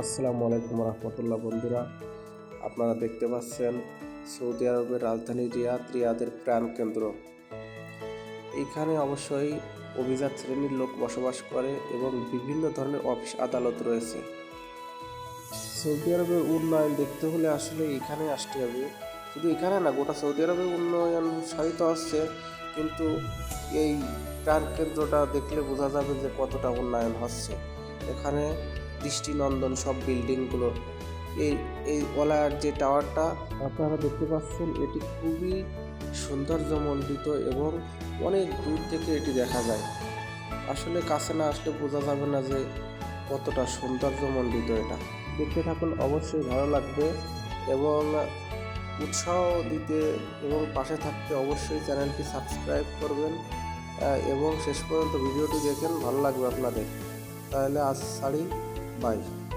আসসালামু আলাইকুম রহমতুল্লাহ বন্ধুরা। আপনারা দেখতে পাচ্ছেন সৌদি আরবের রাজধানী রিয়াদ, রিয়াদের প্রাণকেন্দ্র এইখানে অবশ্যই অভিজাত শ্রেণির লোক বসবাস করে এবং বিভিন্ন ধরনের অফিস আদালত রয়েছে। সৌদি আরবের উন্নয়ন দেখতে হলে আসলে এখানে আসতে হবে। শুধু এখানে না, গোটা সৌদি আরবের উন্নয়ন সাধিত আসছে কিন্তু এই প্রাণকেন্দ্রটা দেখলে বোঝা যাবে যে কতটা উন্নয়ন হচ্ছে। এখানে দৃষ্টিনন্দন সব বিল্ডিংগুলো। এই এই ওলার যে টাওয়ারটা, আপনারা দেখতে পাচ্ছেন, এটি খুবই সৌন্দর্যমণ্ডিত এবং অনেক দূর থেকে এটি দেখা যায়। আসলে কাছে না আসলে বোঝা যাবে না যে কতটা সৌন্দর্যমণ্ডিত এটা। দেখতে থাকুন, অবশ্যই ভালো লাগবে এবং উৎসাহ দিতে এবং পাশে থাকতে অবশ্যই চ্যানেলটি সাবস্ক্রাইব করবেন এবং শেষ পর্যন্ত ভিডিওটি দেখেন, ভালো লাগবে আপনাদের। তাহলে আজ ছাড়ি 画一下。